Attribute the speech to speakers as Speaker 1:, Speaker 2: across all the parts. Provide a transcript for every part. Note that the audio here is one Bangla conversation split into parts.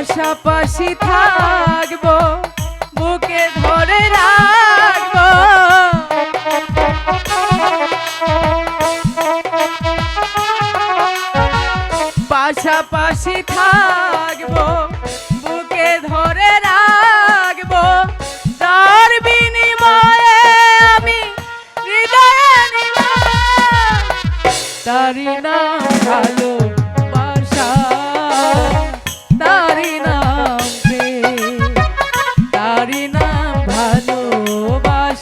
Speaker 1: পাশাপাশি থাকব, বুকে ধরে রাখব। পাশাপাশি থাকব, বুকে ধরে রাখব। তার বিনিময়ে আমি হৃদয়ে তারি নাম ভালো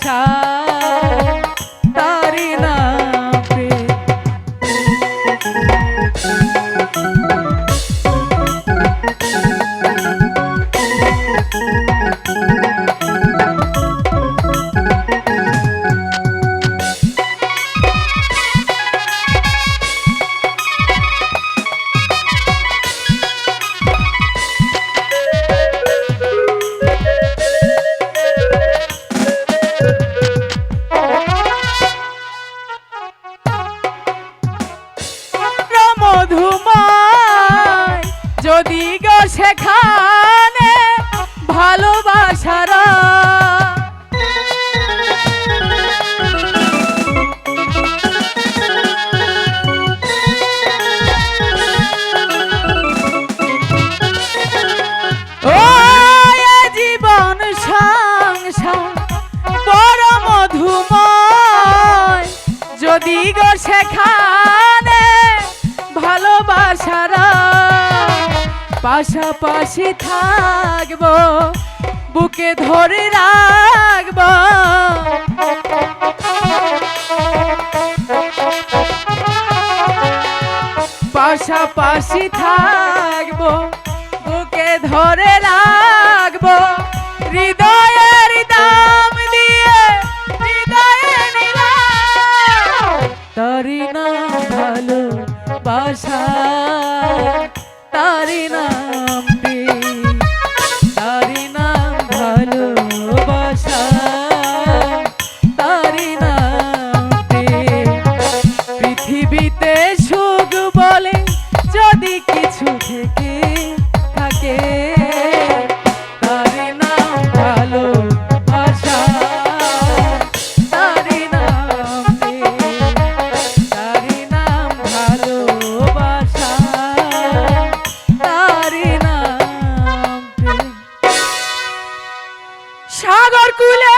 Speaker 1: ভালোবাসা যদি গো সেখানে পাশাপাশি থাকব, বুকে ধরে রাখব। পাশাপাশি থাকব, বুকে ধরে রাখব। হৃদয়ের দাম দিয়ে, হৃদয়ে নিলাম নাম ভালো বাসা সাগর কুলে